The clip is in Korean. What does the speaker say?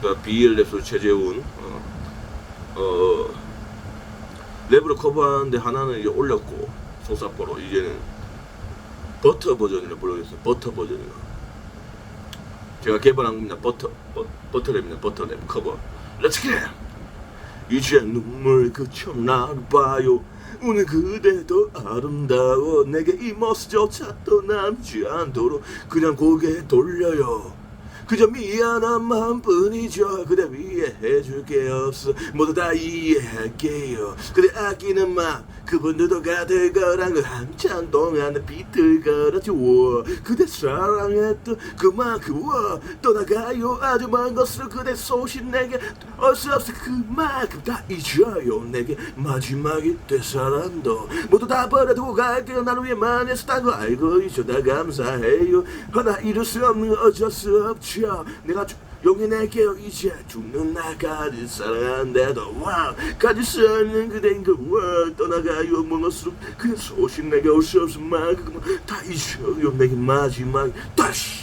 그러니까 BL랩 최재훈 어, 어 랩으로 커버하는데 하나는 이제 올렸고 소사포로. 이제는 버터 버전으로 부르겠어요. 버터 버전으로 제가 개발한 겁니다. 버터 버, 버터랩입니다. 버터랩 커버. 렛츠 겟 이제 눈물 그쳐 나를 봐요. 오늘 그대도 아름다워. 내게 이 모습조차 또 남지 않도록 그냥 고개 돌려요 그저 미안한 마음뿐이죠. 그대 위해 해줄 게 없어. 모두 다 이해할게요. 그대 아끼는 마음 그분들도 가들 걸 한참 동안 비틀거렸죠 워. 그대 사랑했던 그만큼 워. 떠나가요. 아주 먼 곳으로 그대 소신 내게 어수 없어. 그만큼 다 잊어요. 내게 마지막이 될 사람도. 모두 다 버려두고 갈게요 나를 위해 만 했었다는 거 알고 있죠. 나 감사해요. 하나 이룰 수 없는 건 어쩔 수 없죠 내가 주- 용해낼게요 이제 죽는 날까지 사랑한데도 와 가질 수 없는 그댄 그와 떠나가요 먼 곳으로 그냥 소신 내게 올수 없을 만큼 다 잊어요 내게 마지막 다시